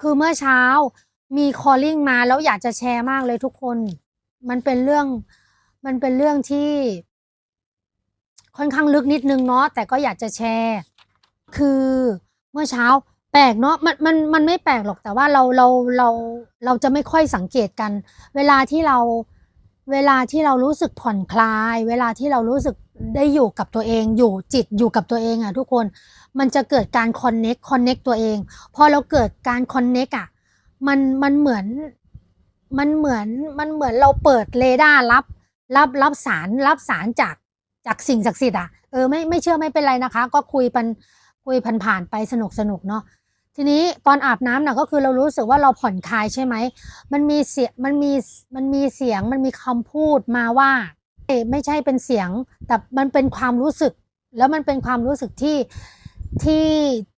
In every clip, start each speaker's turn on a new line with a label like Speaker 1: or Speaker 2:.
Speaker 1: คือเมื่อเช้ามี calling มาแล้วอยากจะแชร์มากเลยทุกคน มันเป็นเรื่อง มันเป็นเรื่องที่ค่อนข้างลึกนิดนึงเนาะแต่ก็อยากจะแชร์ คือเมื่อเช้า แปลกเนาะมันมันมันไม่แปลกหรอกแต่ว่าเราเราเราเราจะไม่ค่อยสังเกตกัน เวลาที่เรา เวลาที่เรารู้สึกผ่อนคลาย เวลาที่เรารู้สึกได้อยู่กับตัวเองอยู่จิตอยู่กับตัวเองอะทุกคนมันจะเกิดการคอนเน็กคอนเน็กตัวเองพอเราเกิดการคอนเน็กอะมันมันเหมือนมันเหมือนมันเหมือนเราเปิดเรดาร์รับรับรับสารรับสารจากจากสิ่งศักดิ์สิทธิ์อะเออไม่ไม่เชื่อไม่เป็นไรนะคะ ก็คุยปันคุยผ่านๆไปสนุกสนุกเนาะ ทีนี้ตอนอาบน้ำน่ะก็คือเรารู้สึกว่าเราผ่อนคลายใช่ไหม มันมีเสียงมันมีมันมีเสียงมันมีคำพูดมาว่าเอไม่ใช่เป็นเสียง แต่มันเป็นความรู้สึก แล้วมันเป็นความรู้สึกที่ที่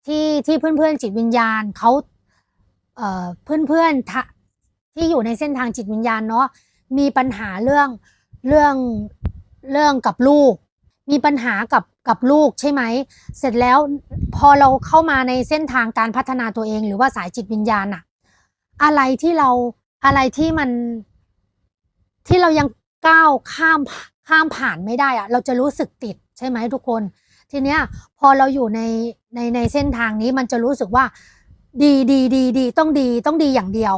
Speaker 1: ที่ที่เพื่อนเพื่อนๆจิตวิญญาณเขาเอ่อเพื่อนเพื่อนที่อยู่ในเส้นทางจิตวิญญาณเนาะมีปัญหาเรื่องเรื่องเรื่องกับลูก มีปัญหากับ กับลูกใช่ไหม เสร็จแล้วพอเราเข้ามาในเส้นทางการพัฒนาตัวเอง หรือว่าสายจิตวิญญาณอะอะไรที่เราอะไรที่มันที่เรายังก้าวข้ามข้ามผ่านไม่ได้อะเราจะรู้สึกติดใช่ไหมทุกคน ทีเนี้ยพอเราอยู่ในในในเส้นทางนี้มันจะรู้สึกว่า ดีดีดีดีต้องดีต้องดีอย่างเดียว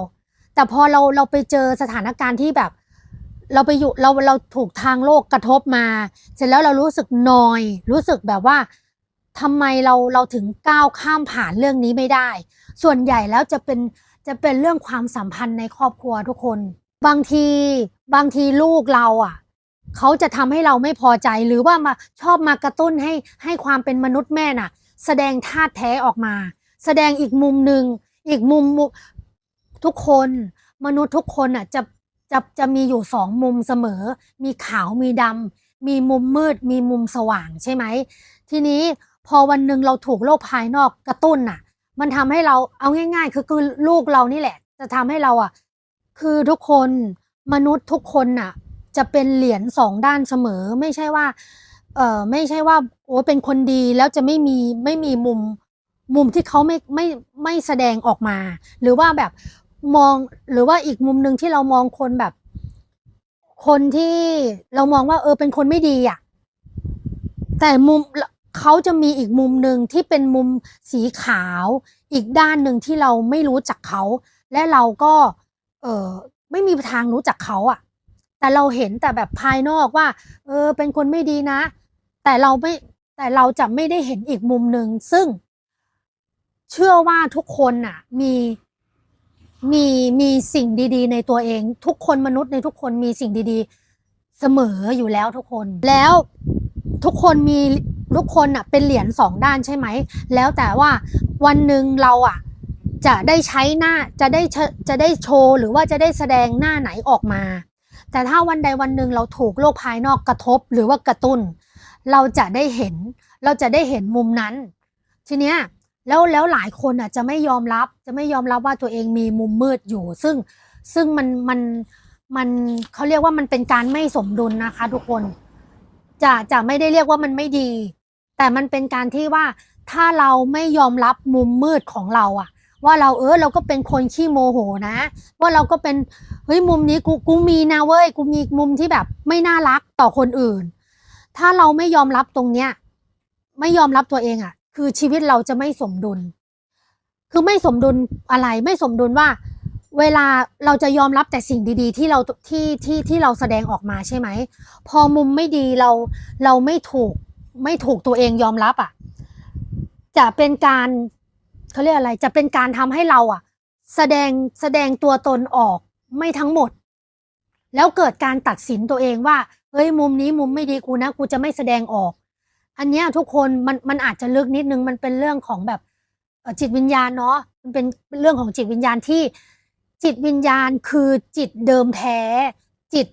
Speaker 1: แต่พอเราเราไปเจอสถานการณ์ที่แบบ เราไปอยู่เราเราถูกทางโลกกระทบมา เสร็จแล้วเรารู้สึกนอย รู้สึกแบบว่าทำไมเราเราถึงก้าวข้ามผ่านเรื่องนี้ไม่ได้ ส่วนใหญ่แล้วจะเป็นจะเป็นเรื่องความสัมพันธ์ในครอบครัวทุกคน บางทีบางทีลูกเราอะเขาจะทำให้เราไม่พอใจหรือว่ามาชอบมากระตุ้นให้ให้ความเป็นมนุษย์แม่น่ะ แสดงท่าตุแท้ออกมา แสดงอีกมุมหนึ่งอีกมุมทุกคน มนุษย์ทุกคนอะจะ จะจะมีอยู่สองมุมเสมอ มีขาวมีดำมีมุมมืด มีมุมสว่างใช่ไหม ทีนี้พอวันหนึ่งเราถูกโลกภายนอกกระตุ้นน่ะ มันทำให้เราเอาง่าย ๆ คือคือลูกเรานี่แหละ จะทำให้เราอะ คือทุกคนมนุษย์ทุกคนน่ะ จะเป็นเหรียญสองด้านเสมอ ไม่ใช่ว่า เออไม่ใช่ว่าโอ้เป็นคนดีแล้วจะไม่มีไม่มีมุมมุมที่เขาไม่ไม่ไม่แสดงออกมา หรือว่าแบบ มองหรือว่าอีกมุมหนึ่งที่เรามองคนแบบ คนที่เรามองว่า เออเป็นคนไม่ดีอะ แต่มุมเขาจะมีอีกมุมหนึ่งที่เป็นมุมสีขาว อีกด้านหนึ่งที่เราไม่รู้จักเขา และเราก็ เออไม่มีทางรู้จักเขาอะ่ะ แต่เราเห็นแต่แบบภายนอกว่า เออ เป็นคนไม่ดีนะ แต่เราไม่แต่เราจะไม่ได้เห็นอีกมุมหนึ่งซึ่งเชื่อว่าทุกคนน่ะ มี มีมีสิ่งดีๆ ในตัวเอง ทุกคนมนุษย์ในทุกคนมีสิ่งดีๆ เสมออยู่แล้วทุกคน แล้วทุกคนมีทุกคนอะเป็นเหรียญสองด้านใช่ไหม แล้วแต่ว่าวันหนึ่งเราอะจะได้ใช้หน้าจะได้จะได้โชว์หรือว่าจะได้แสดงหน้าไหนออกมา แต่ถ้าวันใดวันหนึ่งเราถูกโลกภายนอกกระทบหรือว่ากระตุ้น เราจะได้เห็น เราจะได้เห็นมุมนั้น ทีเนี้ย แล้วแล้วหลายคนอะจะไม่ยอมรับจะไม่ยอมรับว่าตัวเองมีมุมมืดอยู่ ซึ่งซึ่งมันมันมันเขาเรียกว่ามันเป็นการไม่สมดุลนะคะ ทุกคน จะจะไม่ได้เรียกว่ามันไม่ดี แต่มันเป็นการที่ว่าถ้าเราไม่ยอมรับมุมมืดของเราอะ ว่าเราเออเราก็เป็นคนขี้โมโหนะ ว่าเราก็เป็นเฮ้ยมุมนี้กูกูมีนะเว้ยกูมีมุมที่แบบไม่น่ารักต่อคนอื่น ถ้าเราไม่ยอมรับตรงเนี้ย ไม่ยอมรับตัวเองอะ คือชีวิตเราจะไม่สมดุล คือไม่สมดุลอะไรไม่สมดุลว่า เวลาเราจะยอมรับแต่สิ่งดี ๆ ที่เราที่ที่ที่เราแสดงออกมาใช่ไหม พอมุมไม่ดีเราเราไม่ถูกไม่ถูกตัวเองยอมรับอะ จะเป็นการเขาเรียกอะไร จะเป็นการทำให้เราอะ แสดงแสดงตัวตนออกไม่ทั้งหมด แล้วเกิดการตัดสินตัวเองว่าเฮ้ยมุมนี้มุมไม่ดีกูนะกูจะไม่แสดงออก อันเนี้ยทุกคนมันมันอาจจะลึกนิดนึงมันเป็นเรื่องของแบบจิตวิญญาณเนาะมันเป็นเรื่องของจิตวิญญาณที่จิตวิญญาณคือจิตเดิมแท้ จิต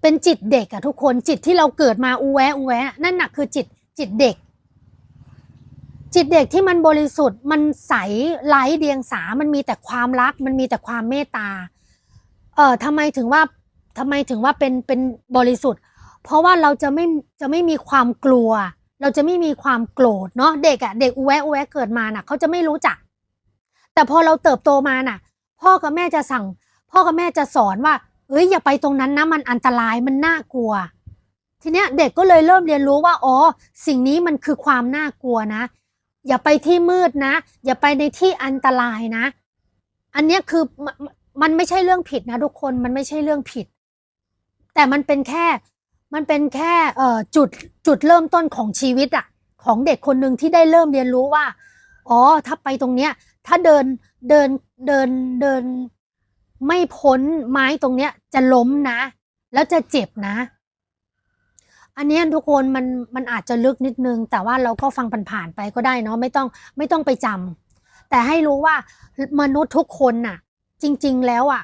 Speaker 1: เป็นจิตเด็กอะทุกคนจิตที่เราเกิดมาอูแวอูแวนั่นน่ะคือจิตจิตเด็ก จิตเด็กที่มันบริสุทธิ์ มันใสไร้เดียงสา มันมีแต่ความรัก มันมีแต่ความเมตตา เอ่อทำไมถึงว่าทำไมถึงว่าเป็นเป็นบริสุทธิ์ เพราะว่าเราจะไม่จะไม่มีความกลัว เราจะไม่มีความโกรธเนาะเด็กอะเด็กอูแวะอูแวะเกิดมาน่ะเขาจะไม่รู้จัก แต่พอเราเติบโตมาน่ะ พ่อกับแม่จะสั่ง พ่อกับแม่จะสอนว่าเอ้ยอย่าไปตรงนั้นนะมันอันตรายมันน่ากลัว ทีเนี้ยเด็กก็เลยเริ่มเรียนรู้ว่าอ๋อสิ่งนี้มันคือความน่ากลัวนะ อย่าไปที่มืดนะ อย่าไปในที่อันตรายนะ อันเนี้ยคือมันมันไม่ใช่เรื่องผิดนะทุกคนมันไม่ใช่เรื่องผิด แต่มันเป็นแค่ มันเป็นแค่เอ่อจุดจุดเริ่มต้นของชีวิตอะของเด็กคนหนึ่งที่ได้เริ่มเรียนรู้ว่า อ๋อ ถ้าไปตรงเนี้ย ถ้าเดินเดินเดินเดิน ไม่พ้นไม้ตรงเนี้ย จะล้มนะ แล้วจะเจ็บนะ อันนี้ทุกคนมันมันอาจจะลึกนิดนึง แต่ว่าเราก็ฟังผ่านๆไปก็ได้เนาะไม่ต้องไม่ต้องไปจำแต่ให้รู้ว่ามนุษย์ทุกคนน่ะ จริง ๆ แล้วอะ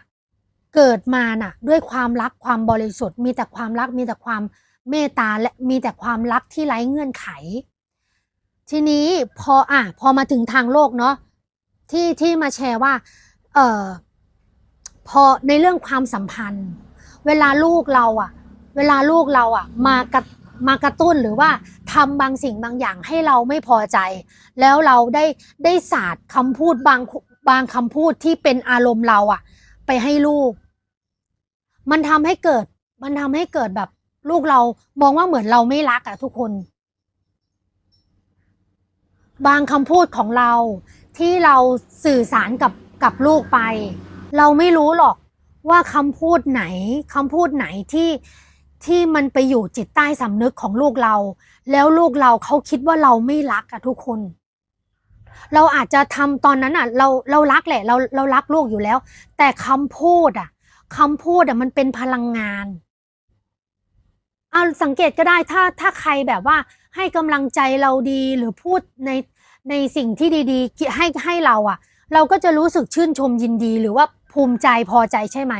Speaker 1: เกิดมาน่ะด้วยความรักความบริสุทธิ์ มีแต่ความรักมีแต่ความเมตตาและมีแต่ความรักที่ไร้เงื่อนไข ทีนี้พออะพอมาถึงทางโลกเนาะที่ที่มาแชร์ว่าเออพอในเรื่องความสัมพันธ์ เวลาลูกเราอะ เวลาลูกเราอะมากระมากระตุ้นหรือว่าทำบางสิ่งบางอย่างให้เราไม่พอใจ แล้วเราได้ได้สาดคำพูดบางบางคำพูดที่เป็นอารมณ์เราอะ ไปให้ลูก มันทำให้เกิด มันทำให้เกิดแบบลูกเรามองว่าเหมือนเราไม่รักอะทุกคน บางคำพูดของเราที่เราสื่อสารกับกับลูกไป เราไม่รู้หรอกว่าคำพูดไหนคำพูดไหนที่ที่มันไปอยู่จิตใต้สำนึกของลูกเรา แล้วลูกเราเขาคิดว่าเราไม่รักอะทุกคน เราอาจจะทำตอนนั้นอะเราเรารักแหละ เราเรารักลูกอยู่แล้ว แต่คำพูดอะ คำพูดอะมันเป็นพลังงานเอาสังเกตก็ได้ถ้าถ้าใครแบบว่าให้กำลังใจเราดีหรือพูดในในสิ่งที่ดีๆ ให้ให้เราอะเราก็จะรู้สึกชื่นชมยินดี หรือว่าภูมิใจพอใจใช่ไหม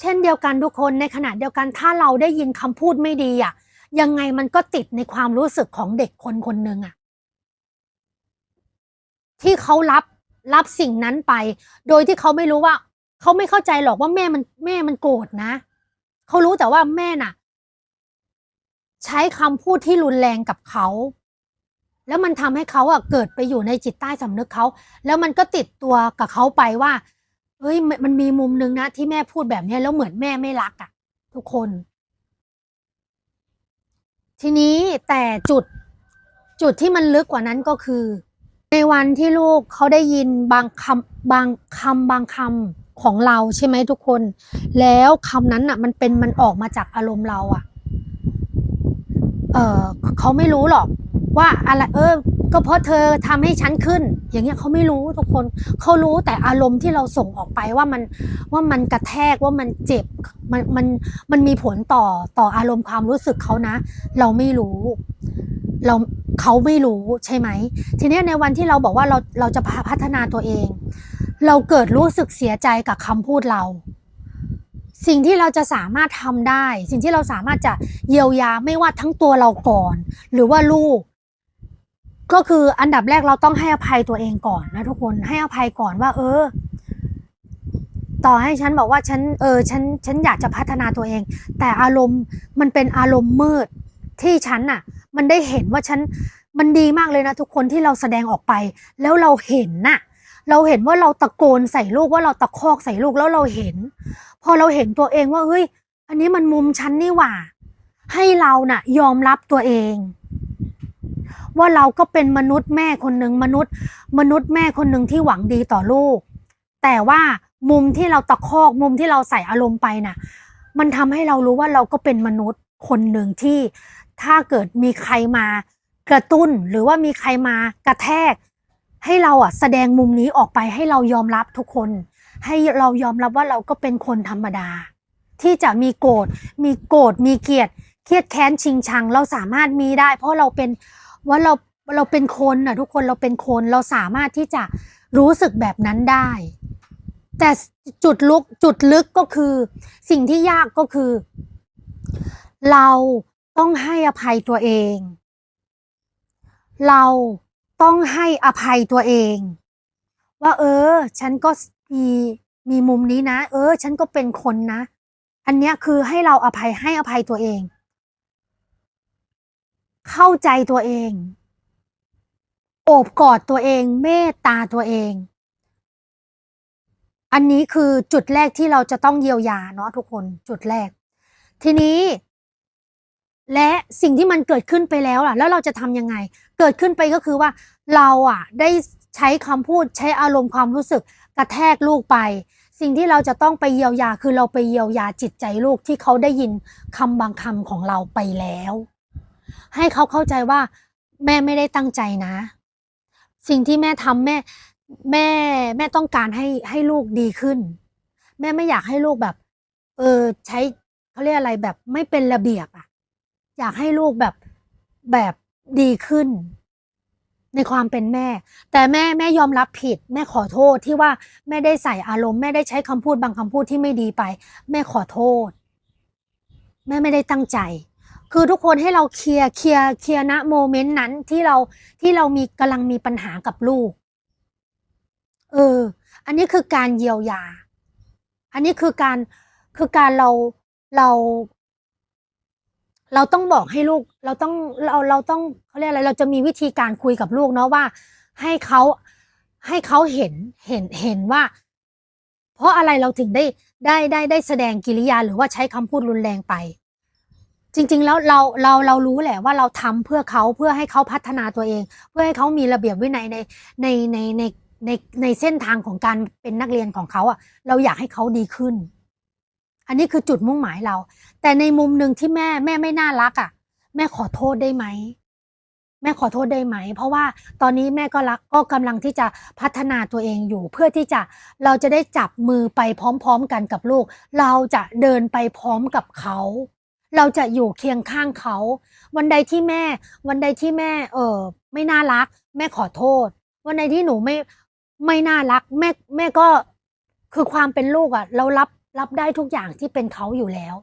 Speaker 1: เช่นเดียวกันทุกคนในขณะเดียวกันถ้าเราได้ยินคำพูดไม่ดีอะยังไงมันก็ติดในความรู้สึกของเด็กคนคนหนึ่งอะที่เขารับรับสิ่งนั้นไป โดยที่เขาไม่รู้ว่า เขาไม่เข้าใจหรอกว่าแม่มันแม่มันโกรธนะเขารู้แต่ว่าแม่น่ะ ใช้คำพูดที่รุนแรงกับเขา แล้วมันทำให้เขาอะเกิดไปอยู่ในจิตใต้สำนึกเขา แล้วมันก็ติดตัวกับเขาไปว่าเฮ้ยมันมีมุมนึงนะที่แม่พูดแบบนี้แล้วเหมือนแม่ไม่รักอะ ทุกคน ทีนี้แต่จุดจุดที่มันลึกกว่านั้นก็คือ ในวันที่ลูกเขาได้ยินบางคำบางคำบางคำ ของเราใช่ไหมทุกคน แล้วคำนั้นอะ มันเป็นมันออกมาจากอารมณ์เราอะ เออเขาไม่รู้หรอก ว่าอะไรเออ ก็เพราะเธอทำให้ฉันขึ้น อย่างเงี้ยเขาไม่รู้ทุกคนเขารู้แต่อารมณ์ที่เราส่งออกไปว่ามันว่ามันกระแทกว่ามันเจ็บมันมันมันมีผลต่อต่ออารมณ์ความรู้สึกเขานะ เราไม่รู้ เราเขาไม่รู้ใช่ไหมทีนี้ในวันที่เราบอกว่าเราเราจะพัฒนาตัวเอง เราเกิดรู้สึกเสียใจกับคำพูดเรา สิ่งที่เราจะสามารถทำได้ สิ่งที่เราสามารถจะเยียวยาไม่ว่าทั้งตัวเราก่อน หรือว่าลูก ก็คืออันดับแรกเราต้องให้อภัยตัวเองก่อนนะทุกคนให้อภัยก่อนว่า เออ ต่อให้ฉันบอกว่าฉันเออฉันฉันอยากจะพัฒนาตัวเอง แต่อารมณ์มันเป็นอารมณ์มืดที่ฉันน่ะ มันได้เห็นว่าฉันมันดีมากเลยนะทุกคนที่เราแสดงออกไป แล้วเราเห็นน่ะ เราเห็นว่าเราตะโกนใส่ลูกว่าเราตะคอกใส่ลูกแล้วเราเห็น พอเราเห็นตัวเองว่าเฮ้ย อันนี้มันมุมฉันนี่หว่า ให้เราน่ะ ยอมรับตัวเอง ว่าเราก็เป็นมนุษย์แม่คนหนึ่งมนุษย์ มนุษย์แม่คนหนึ่งที่หวังดีต่อลูก แต่ว่ามุมที่เราตะคอกมุมที่เราใส่อารมณ์ไปน่ะ มันทำให้เรารู้ว่าเราก็เป็นมนุษย์คนหนึ่งที่ถ้าเกิดมีใครมากระตุ้นหรือว่ามีใครมากระแทก ให้เราอะแสดงมุมนี้ออกไปให้เรายอมรับทุกคน ให้เรายอมรับว่าเราก็เป็นคนธรรมดา ที่จะมีโกรธมีโกรธมีเกลียดเครียดแค้นชิงชัง เราสามารถมีได้ เพราะเราเป็นว่าเราเราเป็นคนน่ะทุกคนเราเป็นคนเราสามารถที่จะรู้สึกแบบนั้นได้ แต่จุดลุกจุดลึกก็คือ สิ่งที่ยากก็คือ เราต้องให้อภัยตัวเอง เรา ต้องให้อภัยตัวเอง ว่า เออ ฉันก็มีมีมุมนี้นะ เออ ฉันก็เป็นคนนะ อันเนี้ยคือให้เราอภัยให้อภัยตัวเอง เข้าใจตัวเอง โอบกอดตัวเอง เมตตาตัวเอง อันนี้คือจุดแรกที่เราจะต้องเยียวยาเนาะทุกคนจุดแรก ทีนี้ และสิ่งที่มันเกิดขึ้นไปแล้วล่ะ แล้วเราจะทำยังไง เกิดขึ้นไปก็คือว่าเราอะได้ใช้คำพูดใช้อารมณ์ความรู้สึกกระแทกลูกไป สิ่งที่เราจะต้องไปเยียวยาคือเราไปเยียวยาจิตใจลูกที่เขาได้ยินคำบางคำของเราไปแล้ว ให้เขาเข้าใจว่า แม่ไม่ได้ตั้งใจนะ สิ่งที่แม่ทำแม่แม่แม่ต้องการให้ให้ลูกดีขึ้น แม่ไม่อยากให้ลูกแบบ เออใช้เขาเรียกอะไรแบบไม่เป็นระเบียบอะ อยากให้ลูกแบบแบบดีขึ้น ในความเป็นแม่ แต่แม่แม่ยอมรับผิด แม่ขอโทษที่ว่าแม่ได้ใส่อารมณ์แม่ได้ใช้คำพูดบางคำพูดที่ไม่ดีไป แม่ขอโทษ แม่ไม่ได้ตั้งใจ คือทุกคนให้เราเคลียร์เคลียร์เคลียร์ณโมเมนต์นั้นที่เราที่เรามีกำลังมีปัญหากับลูก เออ อันนี้คือการเยียวยา อันนี้คือการคือการเราเรา เราต้องบอกให้ลูก เราต้องเราเราต้องเขาเรียกอะไร เราจะมีวิธีการคุยกับลูกเนาะว่า ให้เขาให้เขาเห็นเห็นเห็นว่า เพราะอะไรเราถึงได้ได้ได้ได้แสดงกิริยาหรือว่าใช้คำพูดรุนแรงไป จริง ๆ แล้วเราเราเรารู้แหละว่าเราทำเพื่อเขาเพื่อให้เขาพัฒนาตัวเอง เพื่อให้เขามีระเบียบวินัยในในในในในในเส้นทางของการเป็นนักเรียนของเขาอะ เราอยากให้เขาดีขึ้น อันนี้คือจุดมุ่งหมายเรา แต่ในมุมหนึ่งที่แม่แม่ไม่น่ารักอะ แม่ขอโทษได้ไหมแม่ขอโทษได้ไหม เพราะว่าตอนนี้แม่ก็รักก็กำลังที่จะพัฒนาตัวเองอยู่ เพื่อที่จะเราจะได้จับมือไปพร้อมๆกันกับลูก เราจะเดินไปพร้อมกับเขา เราจะอยู่เคียงข้างเขา วันใดที่แม่ วันใดที่แม่ เออไม่น่ารัก แม่ขอโทษ วันใดที่หนูไม่ไม่น่ารัก แม่แม่ก็คือความเป็นลูกอะ่ะ เรารับ รับได้ทุกอย่างที่เป็นเขาอยู่แล้ว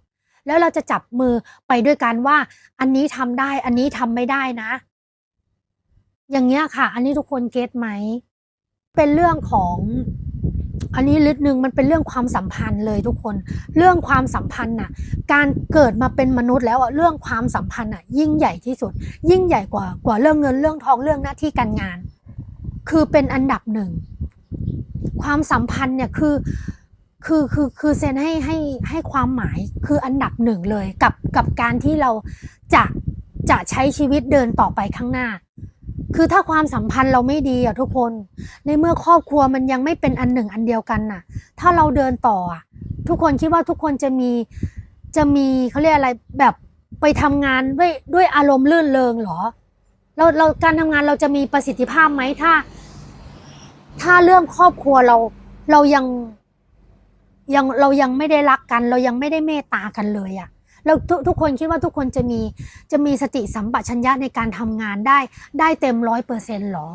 Speaker 1: แล้วเราจะจับมือไปด้วยกันว่า อันนี้ทำได้ อันนี้ทำไม่ได้นะ อย่างเงี้ยค่ะ อันนี้ทุกคนเก็ตไหม เป็นเรื่องของอันนี้ลึกนึงมันเป็นเรื่องความสัมพันธ์เลยทุกคน เรื่องความสัมพันธ์น่ะ การเกิดมาเป็นมนุษย์แล้วอะเรื่องความสัมพันธ์น่ะ ยิ่งใหญ่ที่สุด ยิ่งใหญ่กว่ากว่าเรื่องเงินเรื่องทองเรื่องหน้าที่การงาน คือเป็นอันดับหนึ่งความสัมพันธ์เนี่ยคือ คือคือคือเซนให้ให้ให้ความหมายคืออันดับหนึ่งเลยกับกับการที่เราจะจะใช้ชีวิตเดินต่อไปข้างหน้า คือถ้าความสัมพันธ์เราไม่ดีอะทุกคน ในเมื่อครอบครัวมันยังไม่เป็นอันหนึ่งอันเดียวกันน่ะ ถ้าเราเดินต่ออะทุกคนคิดว่าทุกคนจะมีจะมีเขาเรียกอะไรแบบไปทำงานด้วยด้วยอารมณ์ลื่นเริงเหรอ เราเราการทำงานเราจะมีประสิทธิภาพไหมถ้า ถ้าเรื่องครอบครัวเราเรายัง ยังเรายังไม่ได้รักกัน เรายังไม่ได้เมตตากันเลยอะเราทุกทุกคนคิดว่าทุกคนจะมีจะมีสติสัมปชัญญะในการทำงานได้ได้เต็มร้อยเปอร์เซ็นต์หรอ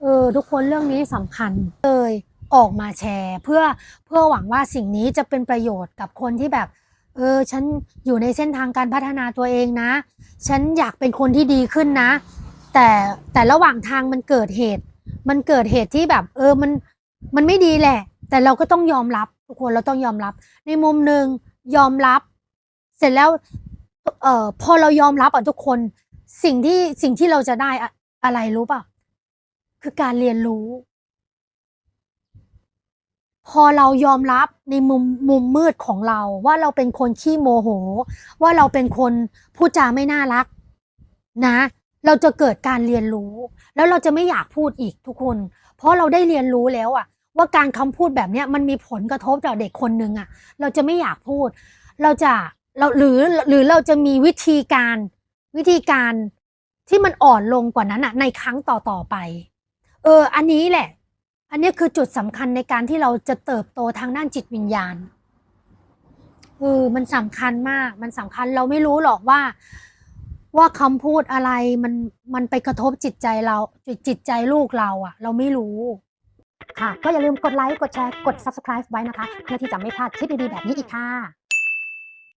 Speaker 1: เออทุกคนเรื่องนี้สำคัญเลยออกมาแชร์ เพื่อเพื่อหวังว่าสิ่งนี้จะเป็นประโยชน์กับคนที่แบบเออฉันอยู่ในเส้นทางการพัฒนาตัวเองนะ ฉันอยากเป็นคนที่ดีขึ้นนะ แต่แต่ระหว่างทางมันเกิดเหตุ มันเกิดเหตุที่แบบ เออมันมันไม่ดีแหละ แต่เราก็ต้องยอมรับ ทุกคนเราต้องยอมรับ ในมุมหนึ่งยอมรับ เสร็จแล้วเอ่อพอเรายอมรับอะทุกคนสิ่งที่สิ่งที่เราจะได้อะอะไรรู้ป่ะ คือการเรียนรู้ พอเรายอมรับในมุมมุมมืดของเรา ว่าเราเป็นคนขี้โมโห ว่าเราเป็นคนพูดจาไม่น่ารัก นะ เราจะเกิดการเรียนรู้ แล้วเราจะไม่อยากพูดอีกทุกคน เพราะเราได้เรียนรู้แล้วอะ ว่าการคำพูดแบบเนี้ยมันมีผลกระทบต่อเด็กคนหนึ่งอะเราจะไม่อยากพูด เราจะเราหรือหรือเราจะมีวิธีการวิธีการที่มันอ่อนลงกว่านั้นอะในครั้งต่อต่อไป เออ อันนี้แหละ อันนี้คือจุดสำคัญในการที่เราจะเติบโตทางด้านจิตวิญญาณเออมันสำคัญมาก มันสำคัญเราไม่รู้หรอกว่าว่าคำพูดอะไรมันมันไปกระทบจิตใจเราจิตจิตใจลูกเราอะเราไม่รู้ ค่ะ ก็อย่าลืมกดไลค์ กดแชร์ กด subscribe ไว้นะคะ เพื่อที่จะไม่พลาดคลิปดีๆแบบนี้อีกค่ะ